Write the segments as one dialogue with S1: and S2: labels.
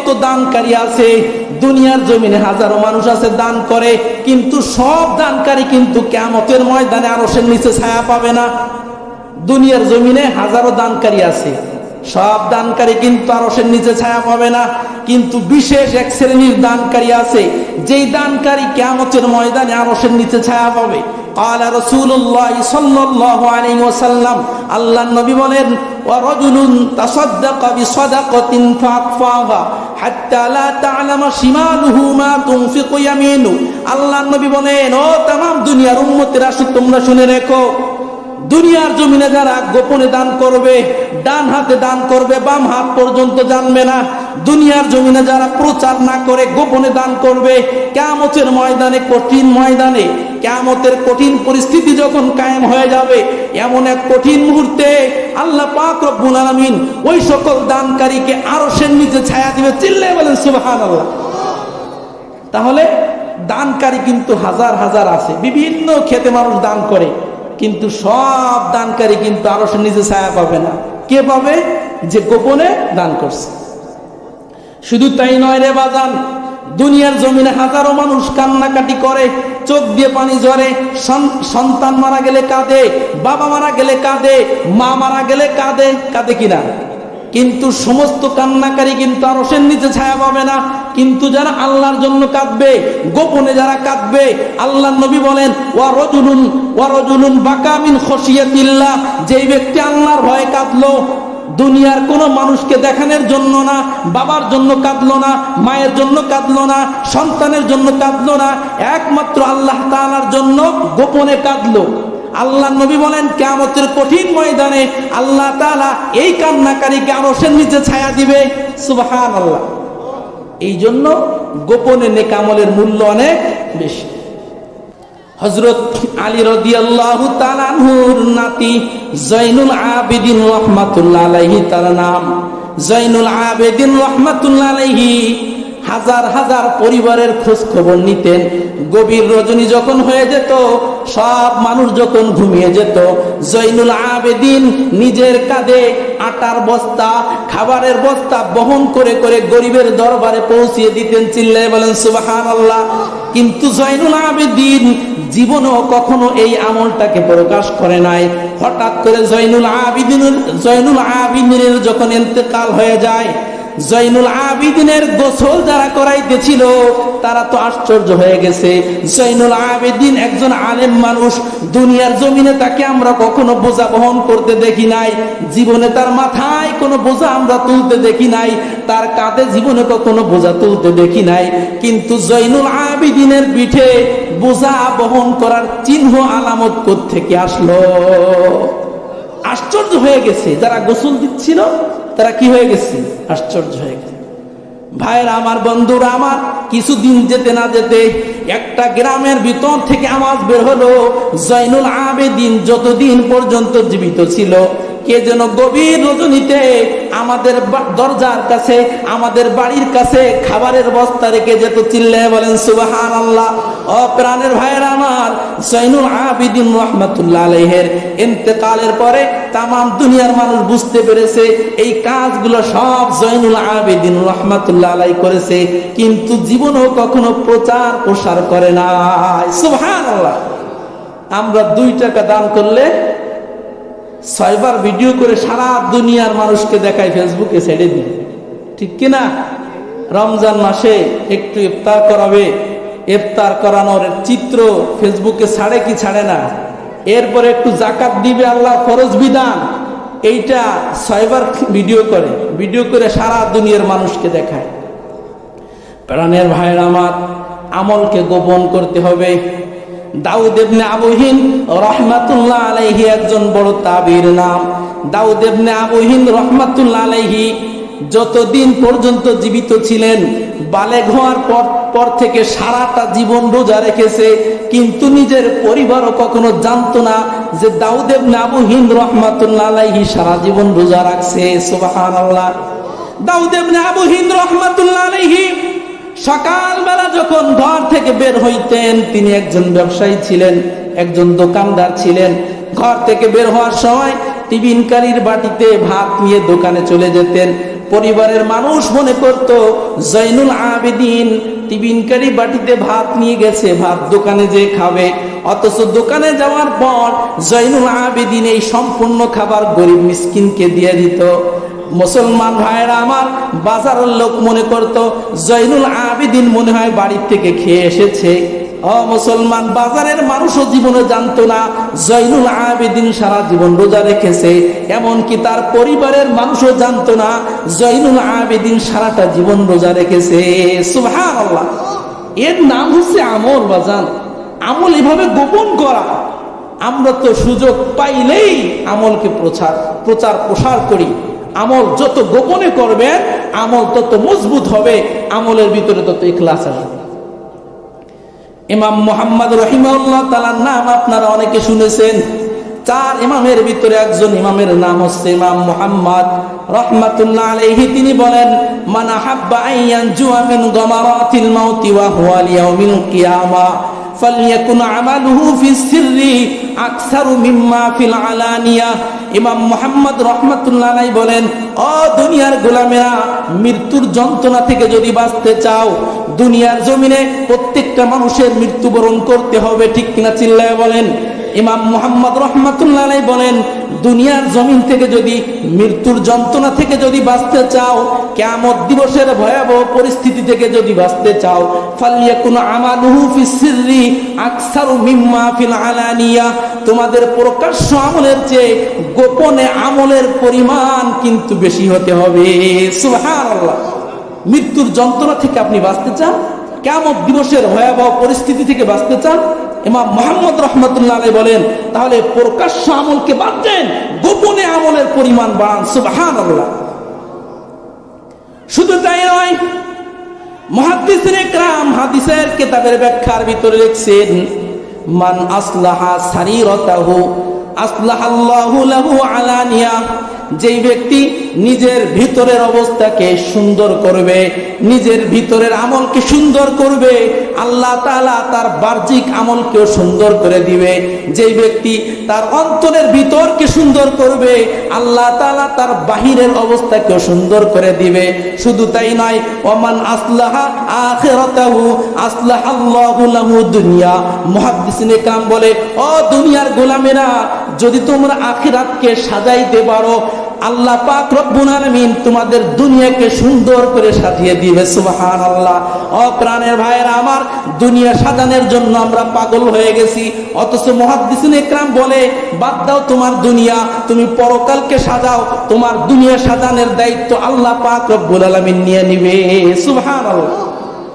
S1: কত দানকারী আছে? দুনিয়ার জমিনে হাজারো মানুষ আছে, দান করে, কিন্তু সব দানকারী কিন্তু কেমতের ময়দানে আরও সে নিচে ছায়া পাবে না। দুনিয়ার জমিনে হাজারো দানকারী আছে। সব দানকারী কিন্তু আরসের নিচে ছায়া পাবে না। কিন্তু বিশেষ এক শ্রেণির দানকারী আছে, যেই দানকারী কেমতের ময়দানে আরসের নিচে ছায়া পাবে। আল্লাহ নবী বলেন ও তাম দুনিয়ার তোমরা শুনে রেখো। দুনিয়ার জমিনে যারা গোপনে দান করবে, ডান হাতে দান করবে, বাম হাত পর্যন্ত জানবে না। দুনিয়ার জমিনে যারা প্রচার না করে গোপনে দান করবে কেমতের ময়দানে, কঠিন ময়দানে কেমতের কঠিন পরিস্থিতি যখন কায়েম হয়ে যাবে, এমন এক কঠিন মুহূর্তে আল্লাহ পাক রব্বুল ওই সকল দানকারীকে আরও সের নিচে ছায়া দিবে, চিল্লে বলেন, সুবহানাল্লাহ। তাহলে দানকারী কিন্তু হাজার হাজার আছে, বিভিন্ন খেতে মানুষ দান করে। কিন্তু সব দানকারী কিন্তু আরও সে নিজে ছায়া পাবে না। কে পাবে? যে গোপনে দান করছে। শুধু তাই নয় রে বাজান, দুনিয়ার জমিনে হাজারো মানুষ কান্নাকাটি করে, চোখ দিয়ে পানি ঝরে সন্তান মারা গেলে কাঁদে, বাবা মারা গেলে কাঁদে, মা মারা গেলে কাঁদে কাঁদে কিনা? কিন্তু সমস্ত কান্নাকারী কিন্তু আর ওসের নিচে ছায়া পাবে না। কিন্তু যারা আল্লাহর জন্য কাঁদবে, গোপনে যারা কাঁদবে আল্লাহ নবী বলেন, ওয়া রজুলুন ওয়া রজুলুন বাকামিন খসিয়াতিল্লাহ। যেই ব্যক্তি আল্লাহর ভয়ে কাঁদলো, দুনিয়ার কোনো মানুষকে দেখানোর জন্য না, বাবার জন্য কাঁদলো না, মায়ের জন্য কাঁদলো না, সন্তানের জন্য কাঁদলো না, একমাত্র আল্লাহ তাআলার জন্য গোপনে কাঁদলো। আল্লাহ নবী বলেন কেমতের কঠিন ময়দানে আল্লাহ তালা এই কান্নাকারীকে আরশের নিচে ছায়া দিবে। সুবহান আল্লাহ এই জন্য গোপনে নেকামলের মূল্য অনেক বেশি। হজরত আলী রদিয়াল্লাহু তাআলাহুর নাতি জৈনুল আবেদিন রহমাতুল্লাহ আলাইহি তার নাম। জৈনুল আবেদিন রহমাতুল্লাহ হাজার হাজার পরিবারের খোঁজ খবর নিতেন। গভীর রজনী যখন হয়ে যেত, সব মানুষ যখন ঘুমিয়ে যেত, জৈনুল আবেদিন নিজের কাঁধে আটার বস্তা, খাবারের বস্তা বহন করে করে গরিবের দরবারে পৌঁছিয়ে দিতেন চিল্লাই বলেন সুবাহান আল্লাহ কিন্তু জৈনুল আবেদিন জীবনও কখনো এই আমলটাকে প্রকাশ করে নাই। হঠাৎ করে জৈনুল আবিদিন জৈনুল আবিদিনের যখন এতেকাল হয়ে যায় জৈনুল আবিদিনের গোসল যারা করাইতেছিল, তারা তো আশ্চর্য হয়ে গেছে। জৈনুল আবেদিন একজন আলেম মানুষ, দুনিয়ার জমিনে তাকে আমরা কখনো বোঝা বহন করতে দেখি নাই। জীবনে তার মাথায় কোনো বোঝা আমরা তুলতে দেখি নাই। তার কাঁধে জীবনে কখনো বোঝা তুলতে দেখি নাই। কিন্তু জৈনুল আবিদিনের পিঠে বোঝা বহন করার চিহ্ন আলামত থেকে আসলো? আশ্চর্য হয়ে গেছে। যারা গোসল দিচ্ছিল, তারা কি হয়ে গেছে? আশ্চর্য হয়ে গেছে। ভাইরা আমার বন্ধুরা, আমার কিছুদিন যেতে না যেতে একটা গ্রামের ভিতর থেকে আওয়াজ বের হলো জৈনুল আবেদিন যতদিন পর্যন্ত জীবিত ছিল। কে যেন গভীর রজনীতে আমাদের দরজার কাছে, আমাদের বাড়ির কাছে খাবারের বস্তা রেখে যেত চিল্লে বলেন সুবাহান আল্লাহ ও প্রাণের ভাইয়ের আমার জৈনুল আবিদিন রহমতুল্লাহ আলহের ইন্তেকালের পরে তাম দুনিয়ার মানুষ বুঝতে পেরেছে, এই কাজগুলো সব জৈনুল আবিদিন রহমতুল্লাহ আলাই করেছে, কিন্তু জীবনও কখনো প্রচার প্রসার করে না সুবহান আল্লাহ আমরা দুই টাকা দান করলে ছয়বার ভিডিও করে সারা দুনিয়ার মানুষকে দেখায় ফেসবুকে ছেড়ে দিই ঠিক কিনা? রমজান মাসে একটু ইফতার করাবে। ইফতার করানোর চিত্র ফেসবুকে ছাড়ে কি ছাড়ে না? এরপরে একটু জাকাত দিবে আল্লাহ ফরজ বিধান। এইটা ছয়বার ভিডিও করে। ভিডিও করে সারা দুনিয়ার মানুষকে দেখায়। প্রাণের ভাইয়ের আমার, আমলকে গোপন করতে হবে। দাউদ ইবনে রহমাতুল্লাহ আলাইহি একজন বড় তাবির নাম। দাউদ ইবনে রহমাতুল্লাহ আলাইহি যতদিন পর্যন্ত জীবিত ছিলেন, বালেগ হওয়ার পর পর থেকে সারাটা জীবন রোজা রেখেছে, কিন্তু নিজের পরিবারও কখনো জানতো না যে দাউদ ইবনে আবুহিন রহমাতুল্লাহ আলাইহি সারা জীবন রোজা রাখছে। সুবহানাল্লাহ। দাউদ ইবনে আবুহিন রহমাতুল্লাহ আলাইহি সকালবেলা যখন ঘর থেকে বের হইতেন, তিনি একজন ব্যবসায়ী ছিলেন, একজন দোকানদার ছিলেন। ঘর থেকে বের হওয়ার সময় টিফিনকারীর বাটিতে ভাত নিয়ে দোকানে চলে যেতেন। পরিবারের মানুষ মনে করত জৈনুল আবেদিন টিফিনকারী বাটিতে ভাত নিয়ে গেছে, ভাত দোকানে যে খাবে। অথচ দোকানে যাওয়ার পর জৈনুল আবেদিন এই সম্পূর্ণ খাবার গরিব মিসকিনকে দিয়ে দিত। মুসলমান ভাইয়েরা আমার বাজারের লোক মনে করত জৈনুল আবেদিন মনে হয় বাড়ির থেকে খেয়ে এসেছে। ও মুসলমান, বাজারের মানুষও জীবনে জানতো না জৈনুল আবেদিন সারা জীবন রোজা রেখেছে। এমনকি তার পরিবারের মানুষও জানতো না জৈনুল আবেদিন সারাটা জীবন রোজা রেখেছে। এর নাম হচ্ছে আমল বাজান। আমল এভাবে গোপন করা। আমরা তো সুযোগ পাইলেই আমলকে প্রচার প্রচার প্রসার করি। আমল যত গোপনে করবেন, আমল তত মজবুত হবে, আমলের ভিতরে তত ইখলাস আসবে। ইমাম মোহাম্মদ রহিমাল্লাহ তালার নাম আপনারা অনেকে শুনেছেন। চার ইমামের ভিতরে একজন ইমামের নাম হচ্ছে ইমাম মোহাম্মদ রহমাতুল্লাহ আলাইহি। তিনি বলেন, মানা হাব্বা আইয়ান জুয়া মিন মাউতি ওয়া কিয়ামা। ইমাম মোহাম্মদ বলেন অ দুনিয়ার গোলামেরা, মৃত্যুর যন্ত্রণা থেকে যদি বাঁচতে চাও, দুনিয়ার জমিনে প্রত্যেকটা মানুষের মৃত্যুবরণ করতে হবে। ঠিক কিনা চিল্লায় বলেন। ইমাম মোহাম্মদ রহমাতুল্লাহ বলেন দুনিয়ার জমিন থেকে যদি, মৃত্যুর যন্ত্রণা থেকে যদি বাঁচতে চাও কেমত দিবসের ভয়াবহ পরিস্থিতি থেকে যদি বাঁচতে চাও ফালিয়া কোন আলানিয়া। তোমাদের প্রকাশ্য আমলের চেয়ে গোপনে আমলের পরিমাণ কিন্তু বেশি হতে হবে। মৃত্যুর যন্ত্রণা থেকে আপনি বাঁচতে চান কেমন দিবসের ভয়াবহ পরিস্থিতি থেকে বাঁচতে চান ইমাম মোহাম্মদ রহমতুল্লাহ বলেন, তাহলে প্রকাশ্য আমলকে বাদ দেন, গোপনে আমলের পরিমাণ বাড়ান সুবাহান আল্লাহ শুধু তাই নয় মহাদিসের একরাম হাদিসের কেতাবের ব্যাখ্যার ভিতরে লিখছেন, মান আসলাহা সারিরতাহু, আসলাহাল্লাহু লাহু আলানিয়া যেই ব্যক্তি নিজের ভিতরের অবস্থাকে সুন্দর করবে, নিজের ভিতরের আমলকে সুন্দর করবে আল্লাহ তাআলা তার বাহ্যিক আমলকেও সুন্দর করে দিবে। যেই ব্যক্তি তার অন্তরের ভিতরকে সুন্দর করবে, আল্লাহ তালা তার বাহিরের অবস্থাকেও সুন্দর করে দিবে। শুধু তাই নয়, ওমান আসলাহা আখিরাতাহু আসলাহাল্লাহু লাহু দুনিয়া। মুহাদ্দিসিনে কাম বলে, ও দুনিয়ার গোলামেরা, যদি তোমরা আখিরাতকে সাজাইতে পারো আল্লাহ পাক রব্বুল আলামিন তোমাদের দুনিয়াকে সুন্দর করে সাজিয়ে দিবে, সুবহানাল্লাহ। ও প্রাণের ভাইয়েরা আমার, দুনিয়া সাজানোর জন্য আমরা পাগল হয়ে গেছি। অথচ মুহাদ্দিসিন ইকরাম বলে, বাদ দাও তোমার দুনিয়া, তুমি পরকালকে সাজাও, তোমার দুনিয়া সাজানোর দায়িত্ব আল্লাহ পাক রব্বুল আলামিন নিয়ে নিবে, সুবহানাল্লাহ।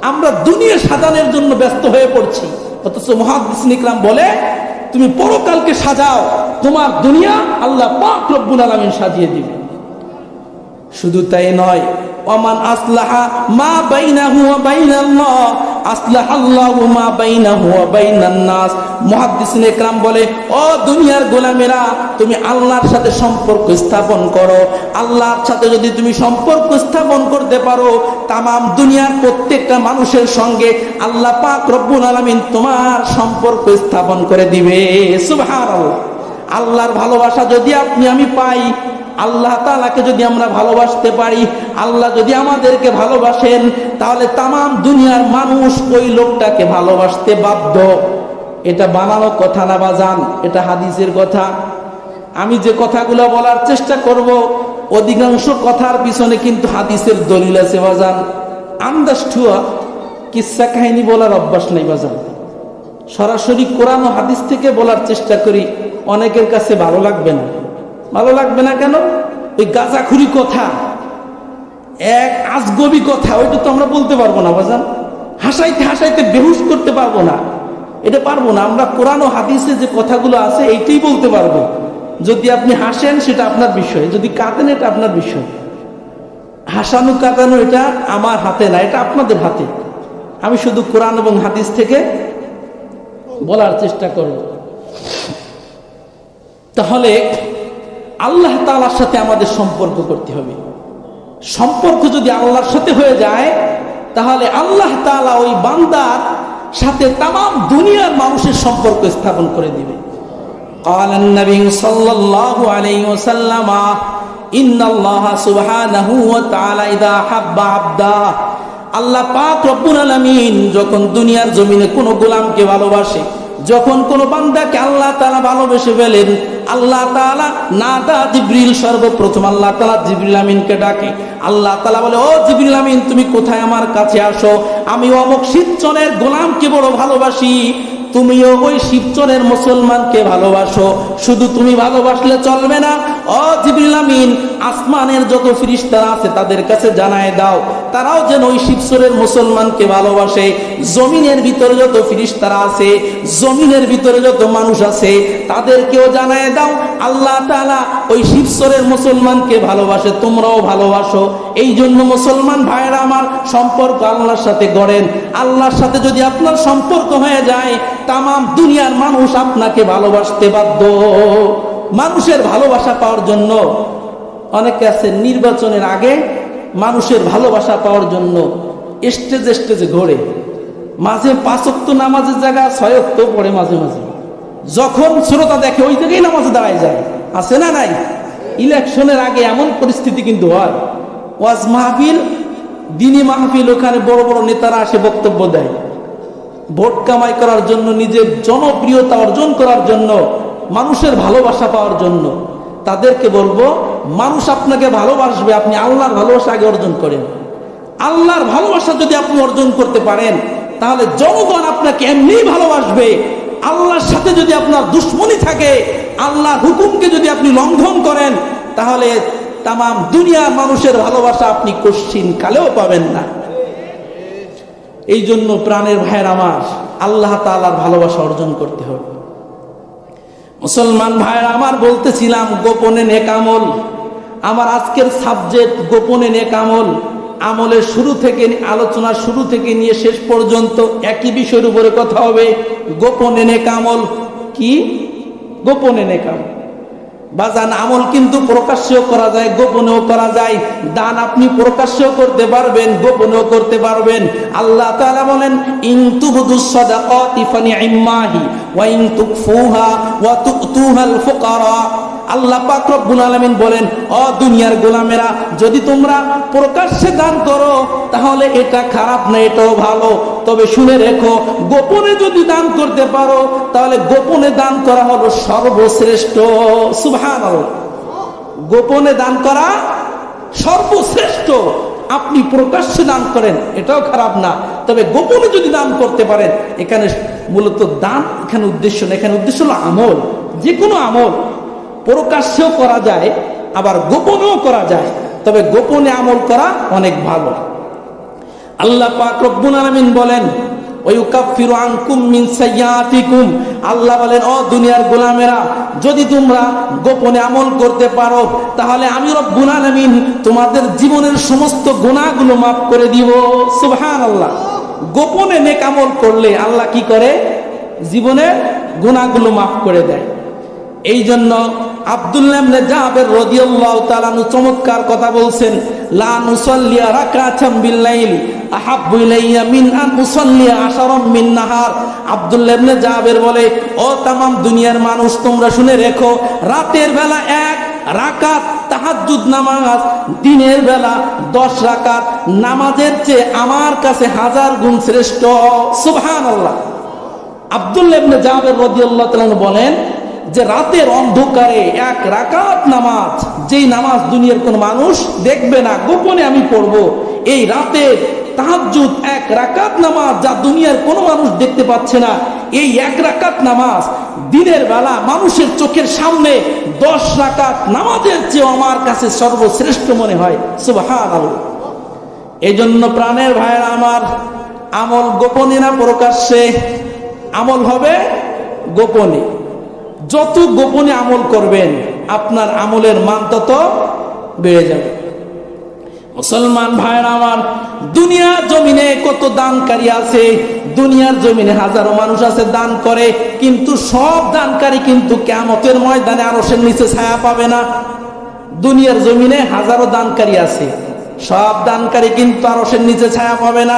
S1: আমরা দুনিয়া সাজানোর জন্য ব্যস্ত হয়ে পড়ছি। অথচ মুহাদ্দিসিন ইকরাম বলে তুমি পরকালকে সাজাও, তোমার দুনিয়া আল্লাহ পাক রব্বুল আলমিন সাজিয়ে দিবে। শুধু তাই নয় অমান আসলাহা মা বাইনাহু ওয়া বাইনাল্লাহ ইকরাম বলে, ও দুনিয়ার তুমি আল্লাহর সাথে সম্পর্ক স্থাপন করো। আল্লাহর সাথে যদি তুমি সম্পর্ক স্থাপন করতে পারো দুনিয়ার প্রত্যেকটা মানুষের সঙ্গে আল্লাহ পাক রব্বুল আলামিন তোমার সম্পর্ক স্থাপন করে দিবে। আল্লাহর ভালোবাসা যদি আপনি আমি পাই আল্লাহ তালাকে যদি আমরা ভালোবাসতে পারি, আল্লাহ যদি আমাদেরকে ভালোবাসেন, তাহলে তামাম দুনিয়ার মানুষ ওই লোকটাকে ভালোবাসতে বাধ্য। এটা বানানো কথা না বাজান এটা হাদিসের কথা। আমি যে কথাগুলো বলার চেষ্টা করব, অধিকাংশ কথার পিছনে কিন্তু হাদিসের দলিল আছে বাজান আন্দাজ ঠুয়া, কিসা কাহিনী বলার অভ্যাস নেই বাজান সরাসরি কোরআন ও হাদিস থেকে বলার চেষ্টা করি, অনেকের কাছে ভালো লাগবে না। ভালো লাগবে না কেন? ওই গাঁজাখুরি কথা, এক আজগবি কথা, ওইটা তো আমরা বলতে পারব না, বাজান। হাসাইতে হাসাইতে বেহুশ করতে পারব না। এটা পারব না। আমরা কোরআন ও হাদিসে যে কথাগুলো আছে, এইটাই বলতে পারব। যদি আপনি হাসেন, সেটা আপনার বিষয়। যদি কাঁদেন, এটা আপনার বিষয়। হাসানো কাঁদানো, এটা আমার হাতে না, এটা আপনাদের হাতে। আমি শুধু কোরআন এবং হাদিস থেকে বলার চেষ্টা করব। তাহলে আল্লাহ তালার সাথে আমাদের সম্পর্ক করতে হবে সম্পর্ক যদি আল্লাহর সাথে হয়ে যায় তাহলে আল্লাহ তালা ওই বান্দার সাথে তাম দুনিয়ার মানুষের সম্পর্ক স্থাপন করে দিবে قال النبي صلى الله عليه وسلم ইন্নাল্লাহা সুবহানাহু ওয়া তাআলা ইদা হাব্বা আবদা আল্লাহ পাক রব্বুল আলামিন যখন দুনিয়ার জমিনে কোনো গোলামকে ভালোবাসে যখন কোন বান্দাকে আল্লাহ তালা ভালোবেসে ফেলেন, আল্লাহ তালা না দা জিবরিল সর্বপ্রথম, আল্লাহ তালা জিবরিল আমিনকে ডাকে। আল্লাহ তালা বলে, ও জিবরিল আমিন, তুমি কোথায় আমার কাছে আসো? আমি অমুক শীতচনের গোলামকে বড় ভালোবাসি। তুমিও ওই শিবচরের মুসলমানকে ভালোবাসো। শুধু তুমি ভালোবাসলে চলবে না। অজিবিলামিন আসমানের যত ফিরিস্তারা আছে তাদের কাছে জানায় দাও। তারাও যেন ওই শিবচরের মুসলমানকে ভালোবাসে। জমিনের ভিতরে যত ফিরিস্তারা আছে, জমিনের ভিতরে যত মানুষ আছে, তাদেরকেও জানায় দাও। আল্লাহ তাআলা ওই শিবচরের মুসলমানকে ভালোবাসে, তোমরাও ভালোবাসো। এই জন্য মুসলমান ভাইয়েরা আমার সম্পর্ক আল্লাহর সাথে গড়েন। আল্লাহর সাথে যদি আপনার সম্পর্ক হয়ে যায় তাম দুনিয়ার মানুষ আপনাকে ভালোবাসতে বাধ্য। মানুষের ভালোবাসা পাওয়ার জন্য, অনেকে আছে নির্বাচনের আগে মানুষের ভালোবাসা পাওয়ার জন্য স্টেজে স্টেজে ঘোরে। মাঝে পাঁচক্ত নামাজের জায়গা ছয়ক্ত পড়ে মাঝে মাঝে। যখন শ্রোতা দেখে ওই জায়গায় নামাজে দাঁড়ায় যায়। আছে না নাই? ইলেকশনের আগে এমন পরিস্থিতি কিন্তু হয়। ওয়াজ মাহফিল, দিনী মাহফিল, ওখানে বড় বড় নেতারা আসে বক্তব্য দেয়। ভোট কামাই করার জন্য, নিজের জনপ্রিয়তা অর্জন করার জন্য, মানুষের ভালোবাসা পাওয়ার জন্য। তাদেরকে বলব, মানুষ আপনাকে ভালোবাসবে, আপনি আল্লাহর ভালোবাসা আগে অর্জন করেন। আল্লাহর ভালোবাসা যদি আপনি অর্জন করতে পারেন, তাহলে জনগণ আপনাকে এমনি ভালোবাসবে। আল্লাহর সাথে যদি আপনার দুশ্মনী থাকে আল্লাহর হুকুমকে যদি আপনি লঙ্ঘন করেন, তাহলে তাম দুনিয়ার মানুষের ভালোবাসা আপনি কশ্চিন কালেও পাবেন না। এই জন্য প্রাণের ভাইয়ের আমার, আল্লাহ তালার ভালোবাসা অর্জন করতে হবে। মুসলমান ভাইয়ের আমার বলতেছিলাম, গোপনে নেকামল আমার আজকের সাবজেক্ট গোপনে নেকামল আমলের শুরু থেকে আলোচনা শুরু থেকে নিয়ে শেষ পর্যন্ত একই বিষয়ের উপরে কথা হবে। গোপনে নেকামল কি? গোপনে নেকাম বাজান আমল কিন্তু প্রকাশ্যও করা যায়, গোপনেও করা যায়। দান আপনি প্রকাশ্যও করতে পারবেন, গোপনেও করতে পারবেন। আল্লাহ তাআলা বলেন, ইন তুবদু সাদাকাতি ফানি'মাহি ওয়া ইন তুকফুহা ওয়া তুতুহাল ফুকারা। আল্লাহ পাক রব্বুল আলামিন বলেন ও দুনিয়ার গোলামেরা, যদি তোমরা প্রকাশ্যে দান করো, তাহলে এটা খারাপ না, এটাও ভালো। তবে শুনে রেখো, গোপনে যদি দান করতে পারো, তাহলে গোপনে দান করা হলো সর্বশ্রেষ্ঠ। সুবহানাল্লাহ। গোপনে দান করা সর্বশ্রেষ্ঠ। আপনি প্রকাশ্যে দান করেন, এটাও খারাপ না। তবে গোপনে যদি দান করতে পারেন, এখানে মূলত দান এখানে উদ্দেশ্য না, এখানে উদ্দেশ্য হলো আমল। যে কোনো আমল প্রকাশ্যেও করা যায়, আবার গোপনেও করা যায়। তবে গোপনে আমল করা অনেক ভালো। আল্লাহ পাক রব্বুল আলামিন বলেন আল্লাহ বলেন ও দুনিয়ার গোলামেরা, যদি তোমরা গোপনে আমল করতে পারো, তাহলে আমি রব্বুল আলামিন তোমাদের জীবনের সমস্ত গুনাহগুলো মাফ করে দিব। সুবহানাল্লাহ। গোপনে নেক আমল করলে আল্লাহ কি করে? জীবনের গুণাগুলো মাফ করে দেয়। এই জন্য চমৎকার কথা বলছেন, লা বলে দুনিয়ার মানুষ, তোমরা শুনে রেখো, রাতের বেলা এক রাকাত তাহাজ্জুদ নামাজ, দিনের বেলা দশ রাকাত, নামাজের চেয়ে আমার কাছে হাজার গুণ শ্রেষ্ঠ। সুবহানাল্লাহ। আব্দুল্লাহ ইবনে জাবের রাদিয়াল্লাহু বলেন যে রাতের অন্ধকারে এক রাকাত নামাজ, যেই নামাজ দুনিয়ার কোন মানুষ দেখবে না, গোপনে আমি পড়ব। এই রাতে তাহাজ্জুদ এক রাকাত নামাজ যা দুনিয়ার কোনো মানুষ দেখতে পাচ্ছে না। এই এক রাকাত নামাজ দিনের বেলা মানুষের চোখের সামনে দশ রাকাত নামাজের চেয়ে আমার কাছে সর্বশ্রেষ্ঠ মনে হয়। সুবহান এই জন্য প্রাণের ভাইয়েরা আমার, আমল গোপনে না প্রকাশ্যে। আমল হবে গোপনে। যত গোপনে আমল করবেন, আপনার আমলের মান তত বেড়ে যাবে। মুসলমান ভাইয়ের আমার, দুনিয়ার জমিনে কত দানকারী আছে, দুনিয়ার জমিনে হাজারো মানুষ আছে দান করে, কিন্তু সব দানকারী কিন্তু কেমতের ময়দানে আরও সে নিচে ছায়া পাবে না। দুনিয়ার জমিনে হাজারো দানকারী আছে, সব দানকারী কিন্তু আরসের নিচে ছায়া পাবে না।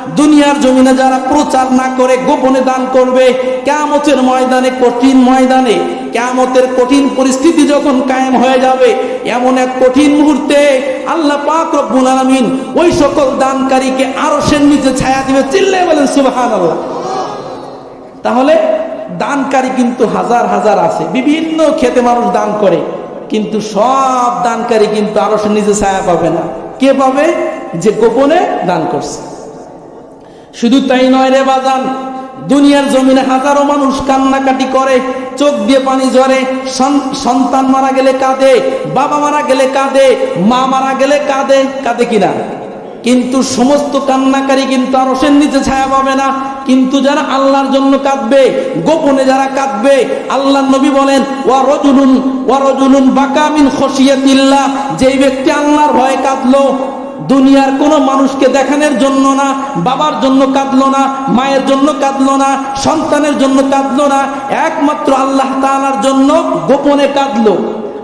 S1: দুনিয়ার জমিনে যারা প্রচার না করে গোপনে দান করবে কেমতের ময়দানে, কঠিন ময়দানে কেমতের কঠিন পরিস্থিতি যখন কায়েম হয়ে যাবে, এমন এক কঠিন মুহূর্তে আল্লাহ পাক রব্বুল ওই সকল দানকারীকে আরও সের নিচে ছায়া দিবে, চিল্লে বলেন, সুবহানাল্লাহ। তাহলে দানকারী কিন্তু হাজার হাজার আছে, বিভিন্ন খেতে মানুষ দান করে, কিন্তু সব দানকারী কিন্তু আরও সে নিজে ছায়া পাবে না। কে পাবে? যে গোপনে দান করছে। শুধু তাই নয় রে বাজান, দুনিয়ার জমিনে হাজারো মানুষ কান্নাকাটি করে, চোখ দিয়ে পানি ঝরে সন্তান মারা গেলে কাঁদে, বাবা মারা গেলে কাঁদে, মা মারা গেলে কাঁদে কাঁদে কিনা? কিন্তু সমস্ত কান্নাকারী কিন্তু আর ওসের নিচে ছায়া পাবে না। কিন্তু যারা আল্লাহর জন্য কাঁদবে, গোপনে যারা কাঁদবে আল্লাহ নবী বলেন, ওয়া রজুলুন ওয়া রজুলুন বাকামিন খসিয়াতিল্লাহ যেই ব্যক্তি আল্লাহর ভয়ে কাঁদলো দুনিয়ার কোনো মানুষকে দেখানোর জন্য না, বাবার জন্য কাঁদলো না, মায়ের জন্য কাঁদলো না, সন্তানের জন্য কাঁদলো না, একমাত্র আল্লাহ তাআলার জন্য গোপনে কাঁদলো।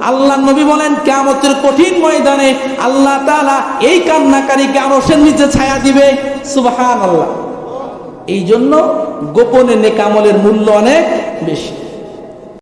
S1: আল্লাহ নবী বলেন কেমতের কঠিন ময়দানে আল্লাহ তাআলা এই কান্নাকারীকে আরশের নিচে ছায়া দিবে। সুবহান আল্লাহ এই জন্য গোপনে নেকামলের মূল্য অনেক বেশি।